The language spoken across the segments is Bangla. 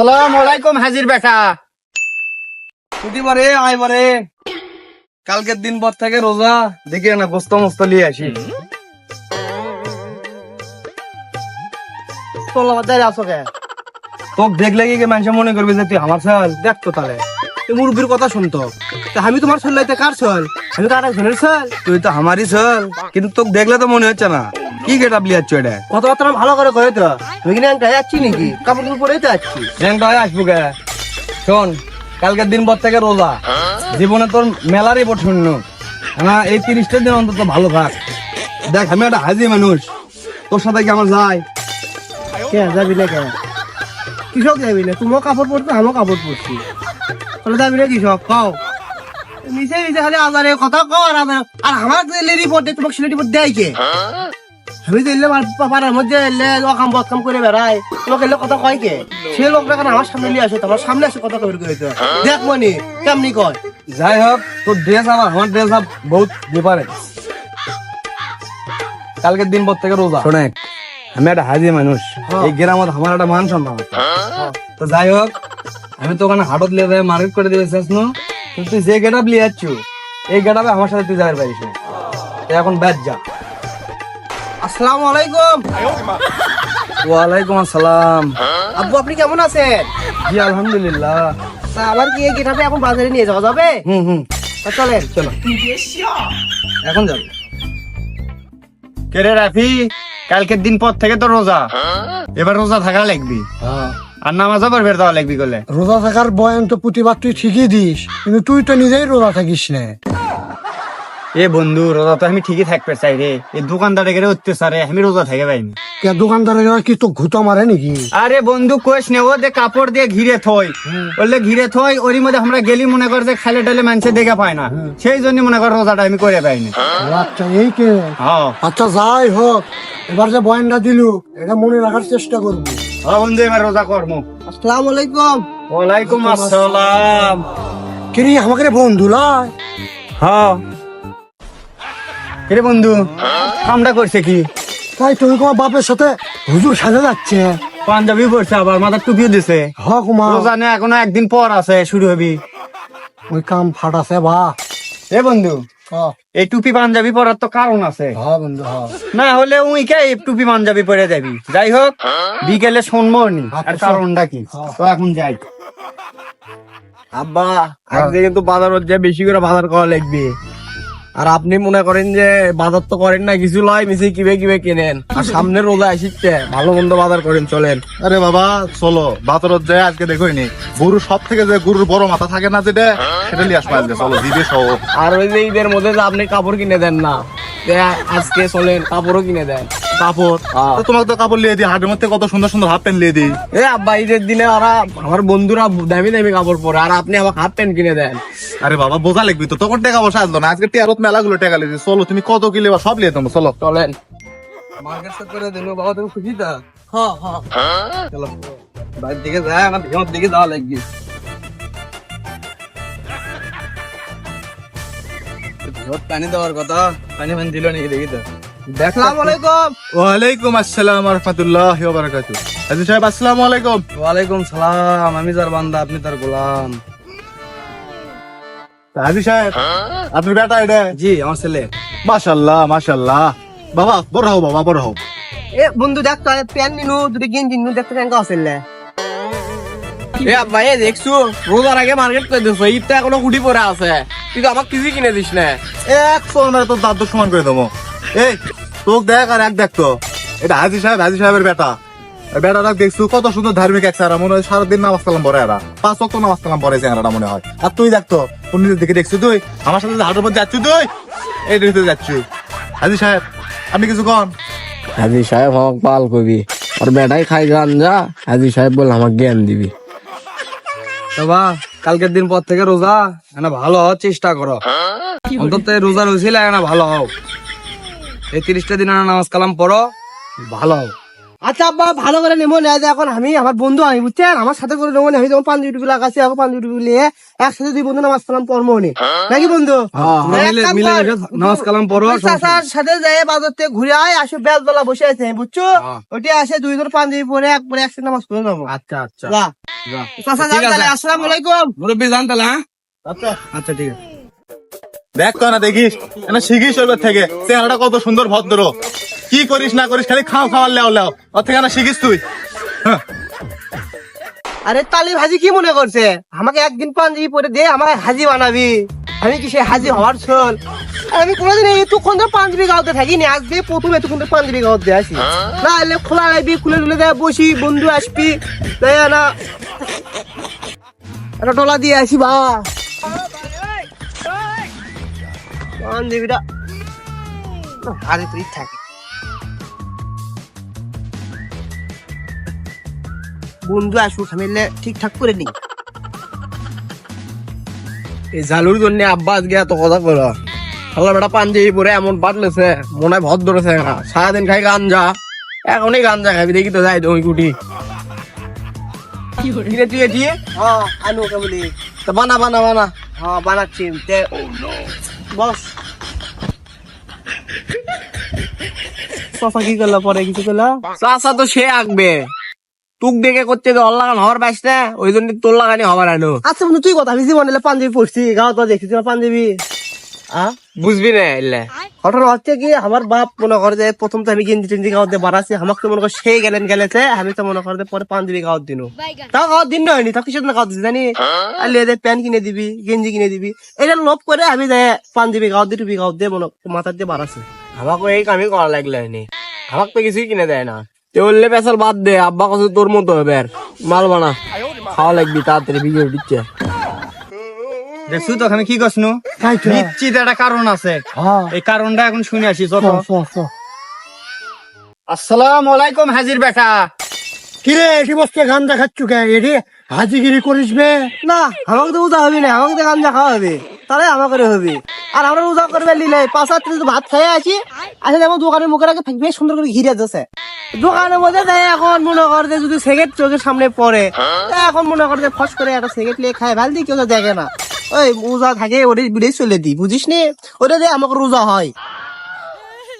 আসসালামু আলাইকুম হাজির বেটা। ছুটি আয় কালকের দিন পর থেকে রোজা দেখি না গোস্ত মস্ত নিয়ে আসি। তোলা আসো কে? তোকে দেখলে কি মানুষ মনে করবে যে তুই আমার সাল দেখতো তাহলে। মুরব্বীর কথা শুনতো তা। আমি তোমার সল্লাইতে কার চল আমি চল তুই তো আমারই সাল কিন্তু তোকে দেখলে তো মনে হচ্ছে না। কি গেট আপ লিয়াচ্ছ এটা? কথাবার্তা ভালো করে করে তো। তুমি কি ন্যাংটা যাচ্ছি নাকি? কাপড় কাপড় পরেই তো র্যাঙ্কটা হয়ে আসব কে শোন কালকের দিন পর থেকে রোজা। জীবনে তোর মেলা রিপোর্ট শূন্য না এই তিরিশটা দিন অন্তত ভালো থাক। দেখ আমি একটা হাজি মানুষ। তোর সাথে কি আমার যায়? কে যাবি না কে কৃষক যাবি না? তুমিও কাপড় পরছো আমিও কাপড় পরছি। তাহলে যাবি না কৃষক কও। নিচে নিচে খালি আজারে কথা কও আর আমার লেডি পড়তে তোমাকে সিলেটি পড়তে দেয় কে? আমি তো পাড়ার মধ্যে এলে অকাম বদকাম করে বেড়াই। তোমাকে এলে কথা কয় কে? সে লোকটা কেন আমার সামনে নিয়ে আসে তো সামনে আসে কথা কবে করে তো দেখ মনি কেমনি কয়? যাই হোক তোর ড্রেস আর আমার ড্রেস আপ বহুত ডিফারেন্স কালকের দিন পর থেকে রোজা। শোনে আমি একটা হাজি মানুষ এই গ্রামত আমার একটা মান সম্মান তো যাই হোক আমি তো ওখানে হাটত লিয়ে যাই মার্কেট করে দিবে শেষ নো। কিন্তু তুই যে গেট আপ লিয়ে যাচ্ছ এই গেট আপে আমার সাথে তুই যাবে পারিস এখন ব্যাচ যা। আসসালামু আলাইকুম। ওয়ালাইকুম আসসালাম। আব্বু আপনি কেমন আছেন? জি আলহামদুলিল্লাহ। তা আবার কি এই এখন বাজারে নিয়ে যাওয়া যাবে? হুম হুম। তা চলেন। চলো। এখন যাব। কেরে রাফি কালকের দিন পর থেকে তো রোজা। এবার রোজা থাকা লাগবি। আর নামাজও পড়বে দেওয়া লাগবি করলে রোজা থাকার বয়ান তো প্রতিবার তুই ঠিকই দিস কিন্তু তুই তো নিজেই রোজা থাকিস না। এ বন্ধু রোজা তো আমি ঠিকই থাকতে চাই রে। এই দোকানদারে গেলে অত্যাচারে আমি রোজা থেকে পাইনি। কে দোকানদারের কি তো ঘুতো মারে নাকি? আরে বন্ধু কোষ নে ও দে কাপড় দিয়ে ঘিরে থই বললে ঘিরে থই ওরই মধ্যে আমরা গেলি মনে কর যে খালে টালে মানুষে দেখে পায় না। সেই জন্য মনে কর রোজাটা আমি করে পাইনি। আচ্ছা এই কে? হ্যাঁ। আচ্ছা যাই হোক এবার যে বয়ানটা দিলু এটা মনে রাখার চেষ্টা করবি। হ্যাঁ বন্ধু এবার রোজা করব। আসসালামু আলাইকুম। ওয়ালাইকুম আসসালাম। কিরে আমাকে রে বন্ধু লাই। হ্যাঁ। রে বন্ধু কামটা করছে কি? তাই তুমি তোমার বাপের সাথে হুজুর সাজা যাচ্ছে। পাঞ্জাবি পড়ছে আবার মাথার টুপিও দিছে। হ কুমা। রোজা নিয়ে এখনও একদিন পর আছে শুরু হবি। ওই কাম ফাটাছে বা। এ বন্ধু এই টুপি পাঞ্জাবি পরার তো কারণ আছে। হ বন্ধু হ। না হলে উইকে এই টুপি পাঞ্জাবি পরে যাবি? যাই হোক বিকেলে শুনব নি আর কারণটা কি? তো এখন যাই। আব্বা আজকে কিন্তু বাজারত যে বেশি করে বাজার করা লাগবে। আর আপনি মনে করেন যে বাজার তো করেন না কিছু লয় মিশে কিবে কিবে কিনেন। আর সামনে রোজা আসিচ্ছে ভালো মন্দ বাজার করেন চলেন। আরে বাবা চলো বাতরত যায় আজকে দেখোই নি। গরু সব থেকে যে গরুর বড় মাথা থাকে না যেটা সেটা নিয়ে আসব আজকে চলো দিবে সহ আর ওই যে ঈদের মধ্যে যে আপনি কাপড় কিনে দেন না আজকে চলেন কাপড়ও কিনে দেন। কাপড়? হ্যাঁ। তো তোমাকে তো কাপড় লিয়ে দিই হাটের মধ্যে কত সুন্দর সুন্দর হাফ প্যান্ট লিয়ে দিই। এ আব্বা ঈদের দিনে ওরা আমার বন্ধুরা দামি দামি কাপড় পরে আর আপনি আমাকে হাফ প্যান্ট কিনে দেন। আরে বাবা বোঝা লাগবি তো তখন টাকা বসে আসলো না। আজকে টেয়ারত মেলা গুলো টাকা লিয়ে চলো তুমি কত কিলে বা সব লিয়ে দেবো চলো। চলেন। মার্কেট করে দিন বাবা তুমি খুশি তো? হ্যাঁ হ্যাঁ। চলো। বাড়ির দিকে যায় আমার দিকে যাওয়া লাগবে। ভিতর পানি দেওয়ার কথা। পানি পানি দিল নাকি দেখি তো। দেখ। আসসালামু আলাইকুম ওয়ালাইকুম আসসালাম রহমতুল্লাহ বারাকাতু আজি সাহেব আসসালামু আলাইকুম ওয়ালাইকুম সালাম। আমি তার বান্দা আপনি তার গোলাম। হাজি সাহেব আপনার বেটা এটা? জি আমার ছেলে। মাশাল্লাহ মাশাল্লাহ বাবা বড় হও বাবা বড় হও। এ বন্ধু দেখ তো প্যান নিনু দুটো গেঞ্জি নিনু দেখতে কেন আসেন এ আব্বা এ দেখছ রোজার আগে মার্কেট করে দিছো ঈদ তো এখনও উঠি পড়ে আছে। তুই তো আমার কিছু কিনে দিস না। এক ফোন মেরে তোর দাঁত সমান করে দেবো। এই তোক দেখ আর এক দেখ তো। এটা হাজি সাহেব হাজি সাহেবের বেটা। বেটাটা দেখছ কত সুন্দর ধার্মিক এক সারা মনে হয় সারাদিন নামাজ কালাম পরে এরা। পাঁচ অক্ট নামাজ কালাম পরে চেহারাটা মনে হয়। আর তুই দেখতো তোর নিজের দিকে দেখছ তুই? আমার সাথে হাটের মধ্যে যাচ্ছ তুই? এই দিকে যাচ্ছ। হাজি সাহেব আপনি কিছু কন? হাজি সাহেব হক পাল কবি আর বেটাই খাই গান যা। হাজি সাহেব বলে আমাকে জ্ঞান দিবি। বাবা কালকের দিন পর থেকে রোজা এনা ভালো হওয়ার চেষ্টা করো। অন্তত রোজা রয়েছিল ভালো হও। এই তিরিশটা দিন নামাজ কালাম পড়ো ভালো হও। আচ্ছা আব্বা ভালো করে নেব না যে এখন আমি আমার বন্ধু আমি বুঝছেন? আমার সাথে করে নেব না আমি যেমন পাঞ্জাবি টুপি লাগাচ্ছি এখন পাঞ্জাবি টুপি নিয়ে একসাথে দুই বন্ধু নামাজ সালাম পড়ব নি। নাকি বন্ধু। মিশে নামাজ কালাম পড়ো চাচার সাথে যাই বাজার থেকে ঘুরে আয় আসে বেল বেলা বসে আছে বুঝছ? ওইটা আসে দুই জন পাঞ্জাবি পরে একসাথে নামাজ পড়ে নেব। আচ্ছা আচ্ছা। আসসালামু আলাইকুম। মুরব্বী তাহলে হ্যাঁ? আচ্ছা আচ্ছা ঠিক আছে। দেখ তো না দেখিস। না শিখিস ওর থেকে। চেহারাটা কত সুন্দর ভদ্র। কি করিস না করিস খালি খাও খাওয়ার লেও লেও। ওর থেকে না শিখিস তুই। হ্যাঁ। আরে তালি ভাজি কি মনে করছে? আমাকে একদিন পাঞ্জাবি পরে দে আমাকে হাজি বানাবি। আমি কি সে হাজি হওয়ার চল আমি কোনোদিন এতক্ষণ ধরে পাঞ্জাবি গাওতে থাকিনি, আজকে প্রথম এতক্ষণ ধরে পাঞ্জাবি গাওতে আসি। না, এলে খোলা রাখবি খুলে টুলে দেয় বসি, বন্ধু আসবি। তাই না। একটা টলা দিয়ে আসি, বা। হারে তুই বন্ধু আসুক, আমি ঠিকঠাক করে নিই। এই জালুর জন্য আব্বাস গিয়া তো কথা করো আল্লাহ বেটা পাঞ্জাবি পরে এমন পাটলেছে মনে হয় ভদ্র ধরেছে না সারাদিন খাই গাঞ্জা এখনই গাঞ্জা খাবি দেখি তো যাই তুমি কুটি। কিরে তুই এটি? হ্যাঁ আনু ওকে তো বানা বানা বানা। হ্যাঁ বানাচ্ছি। বস কি করল পরে কিছু করল চাষা তো সে আঁকবে। তুক দেখে করছে তো অল্লাগান হওয়ার পাইস না ওই জন্য তোর লাগানি হবার আনো আচ্ছা বন্ধু তুই কথা বেশি মনে পাঞ্জাবি পড়ছি গাঁও তো দেখছি পাঞ্জাবি। আ? বুঝবি না এলে। ঘটনা হচ্ছে কি আমার বাপ মনে করে যে প্রথম তো আমি গেঞ্জি টেঞ্জি আমাকে তো মনে করে সেই গেলেন গেলেছে আমি তো মনে করে যে পরে পাঞ্জাবি গাঁওত দিন। তাও গাঁওত দিন হয়নি তাও কিছু না গাঁওত দিছি জানি? আর প্যান্ট কিনে দিবি গেঞ্জি কিনে দিবি এটা লোভ করে আমি যে পাঞ্জাবি গাঁওত দিয়ে টুপি গাঁওত দিয়ে মনে মাথার দিয়ে বাড়াচ্ছি আমাকে এই কামই করা লাগলে হয়নি। আমাকে তো কিছুই কিনে দেয় না। বললে পেশাল বাদ দে আব্বা কাছে তোর মতো হবে আর। মাল বানা খাওয়া লাগবি তাড়াতাড়ি ভিডিও দিচ্ছে দেখছু তো কি করছনু তাই তো। নিশ্চিত একটা কারণ আছে। হ্যাঁ। এই কারণটা এখন শুনে আসি চল চল, চল, চল। আসসালাম আলাইকুম হাজির বেটা। কিরে এটি বসতে গান দেখাচ্ছ কে? এটি হাজিগিরি করিস বে? না আমাকে তো উজা হবে না আমাকে তো হবে। তাহলে আমাকে হবে। আর আমরা উজা করবে নিলে পাঁচ হাত ভাত খাই আছি আসলে আমার দোকানের মুখের আগে বেশ সুন্দর করে ঘিরে যাচ্ছে। দোকানের মধ্যে দেয় এখন মনে কর যে যদি সেকেন্ড চোখের সামনে পড়ে এখন মনে কর যে ফস করে একটা সেকেন্ড লিয়ে খায় ভালো দিয়ে কেউ তো দেখে না। ওই উজা থাকে ওটা বিড়ে চলে দিই বুঝিস নি ওটা দিয়ে আমাকে রোজা হয়।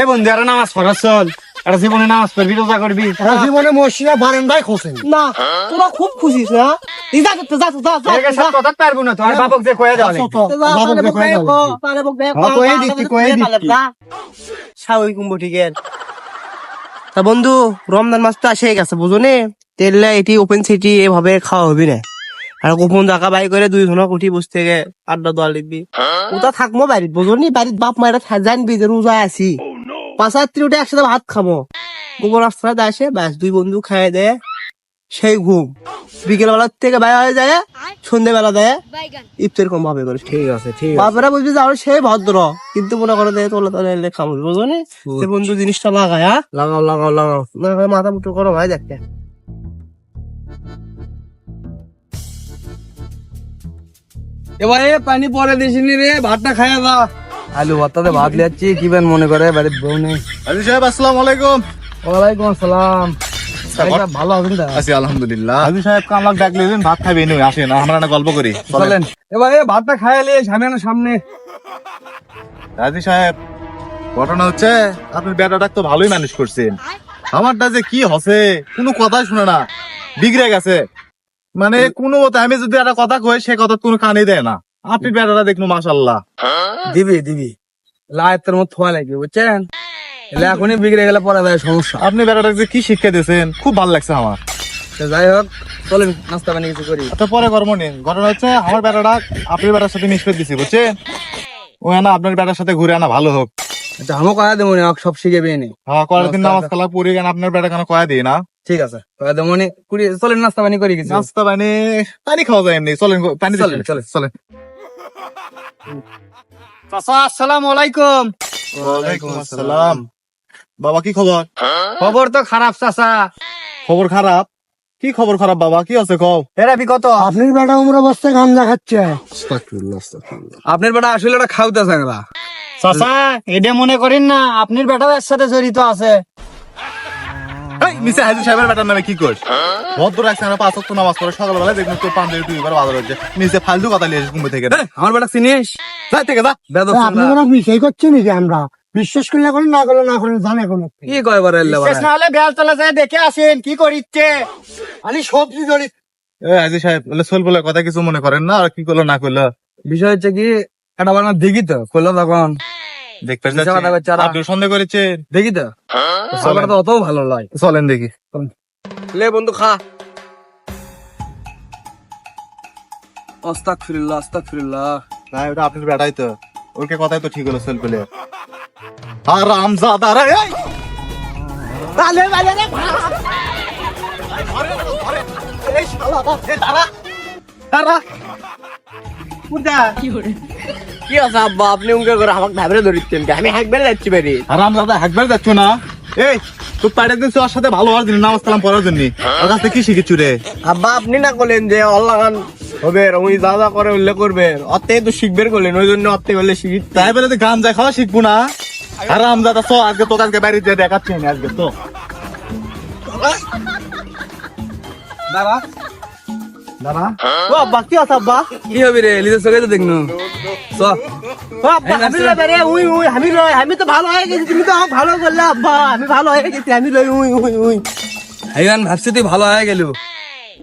এ বন্ধু আর নামাজ পড়া চল। আর জীবনে নামাজ পড়বি রোজা করবি। সারা জীবনে মসজিদে বারান্দায় খোসেন না। তোরা খুব খুশিস না? যা তো, যা তো, যা যা, এর সাথে কথা পারব না তো আর বাবক যে কয়ে চল, যা, কয়ে দাও। হ্যাঁ, কয়ে কয়ে। তা বন্ধু, রমজান মাস তো আসে গেছে বুঝো নে তেললে এটি ওপেন সিটি এভাবে খাওয়া হবে না। আর গোপন জায়গা বাই করে দুই জনক উঠি বসে থেকে আড্ডা দোয়া লিখবি ওটা থাকব বাড়িত বুঝো নি বাড়িত বাপ মায়েরা জানবি যে রোজা আছি। পাঁচ রাত্রি উঠে একসাথে ভাত খাব গোবর রাস্তায় আসে ব্যাস দুই বন্ধু খাই দেয় সেই ঘুম। বিকেল বেলার থেকে বাইরে হয়ে যায় সন্ধ্যেবেলা দেয়। ইফতার কম ভাবে করে। ঠিক আছে ঠিক বাপেরা বুঝবি যে আমরা সেই ভদ্র। কিন্তু মনে করে দেয় তোলা তোলা এলে খামো বুঝো নি? সে বন্ধু জিনিসটা লাগায় হ্যাঁ? লাগাও লাগাও লাগাও। না হয় মাথা মুটো করো ভাই দেখতে। এবার পানি পরে দিসনি রে ভাতটা খাইয়া যা। আলু ভাতটাতে ভাত লিয়াচ্ছি কি বেন মনে করে? বাড়ির বউ নেই। হাজি সাহেব আসসালামু আলাইকুম। ওয়ালাইকুম আসসালাম। ভালো আছেন আছি আলহামদুলিল্লাহ। হাজি সাহেব কামলাক ডাকলে ভাত খাবি আসেন আমরা না গল্প করি চলেন। এবার ভাতটা খাইয়া সামনে সামনে। হাজি সাহেব ঘটনা হচ্ছে আপনার বেটাটা তো ভালোই ম্যানেজ করছেন আমারটা যে কি হসে কোনো কথাই শুনে না বিগড়ে গেছে। মানে কোনো মতে আমি যদি একটা কথা কই সে কথা কোনো কানে দেয় না। আপনি বেটাটা দেখল মাশাল্লাহ দিবি দিবি। মতো থোয়া লাগবে বুঝছেন? এলে এখনই বিগড়ে গেলে পরে যায় সমস্যা। আপনি বেটাটাকে যে কি শিক্ষা দিয়েছেন? খুব ভালো লাগছে আমার। তো যাই হোক চলেন নাস্তা পানি কিছু করি। আচ্ছা পরে কর্ম নিন ঘটনা হচ্ছে আমার বেটাটা আপনার বেটার সাথে মিশবে দিছি বুঝছেন? ও না আপনার বেটার সাথে ঘুরে আনা ভালো হোক। আচ্ছা কয়া দেবো নি সব শিখে পেয়ে নি। হ্যাঁ কয়েকদিন দিন নামাজ কালা পড়ে গেন আপনার বেটা কেন কয়া দিই না? ঠিক আছে কয়া দেবো নি। কুড়ি চলেন নাস্তা পানি করি কিছু। নাস্তা পানি পানি খাওয়া যায় এমনি। চলেন পানি চলেন, চলেন চলেন। চলেন। চাচা আসসালাম আলাইকুম। ওয়ালাইকুম আসসালাম। বাবা কি খবর? খবর তো খারাপ চাচা। খবর খারাপ? কি খবর খারাপ বাবা? কি আছে কও? এরা বি কত আপনার বেটা উমরা বসতে গান দেখাচ্ছে আপনার বেটা আসলে ওটা খাওতে চাংরা চাচা এটা মনে করেন না আপনার বেটাও এর সাথে জড়িত আছে। সাহেবের বেটার নামে কি ভদ্র পাঁচ নামাজ পড়ে সকালবেলা তোর বাজার হচ্ছে। ফালতু কথা লিয়েছিস থেকে আমার বেটা চিনিস? থেকে যা। আপনি কোনো মিশাই করছি নাকি আমরা? বিশ্বাস করলে করেন না করলে না করেন জানে কোনো কি কয় বারে এলে শেষ না হলে বেল তলা যায় দেখে আসেন কি করিচ্ছে? আমি সবজি ধরি। এ হাজি সাহেব বলে সোল বলে কথা কিছু মনে করেন না আর কি করল না করল? বিষয় হচ্ছে কি এটা বানা দেখি তো করল তখন। দেখতে আপনি সন্দেহ করেছেন? দেখি তো। সবার তো অত ভালো চলেন দেখি। লে বন্ধু খা। আস্তাক ফিরিল্লাহ না ওটা বেটাই তো। ওকে কথাই তো ঠিক হলো সোল বলে। আর রামজাদারে এই! তালে রে এই শালা বাপ, এ দাঁড়া দাঁড়া কুদা কি আছে আব্বা? আপনি করে আমাকে আমি যাচ্ছি রামজাদা যাচ্ছ না? এই তুই পাড়ে দিচ্ছ ওর সাথে ভালো হওয়ার জন্য নামাজ কালাম পড়ার জন্য। ওর কাছ থেকে কি শিখেছু রে? আব্বা আপনি না করলেন যে অল্লাগান হবে উনি যা যা করে উল্লেখ করবে। অতে তো শিখবের করলেন ওই জন্য অতে বললে শিখি তাই বলে গান যায় খাওয়া শিখব না। চ আজকে তোকে আজকে বাড়িতে যেয়ে দেখাচ্ছি আমি আজকে তো। দাঁড়া। দাঁড়া। ও আব্বা কি আছে আব্বা? কি হবে রে লিজের চোখে তো দেখনু। চ। ও আব্বা আমি লয় বেরে উই উই আমি লয় আমি তো ভালো হয়ে গেছি তুমি তো আমাকে ভালো করলে আব্বা আমি ভালো হয়ে গেছি আমি উই উই উই। হাইয়ান ভাবছি তুই ভালো হয়ে গেল।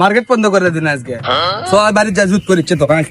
মার্কেট বন্ধ করে দিন আজকে। সবাই বাড়ির যা জুত করিচ্ছে দোকান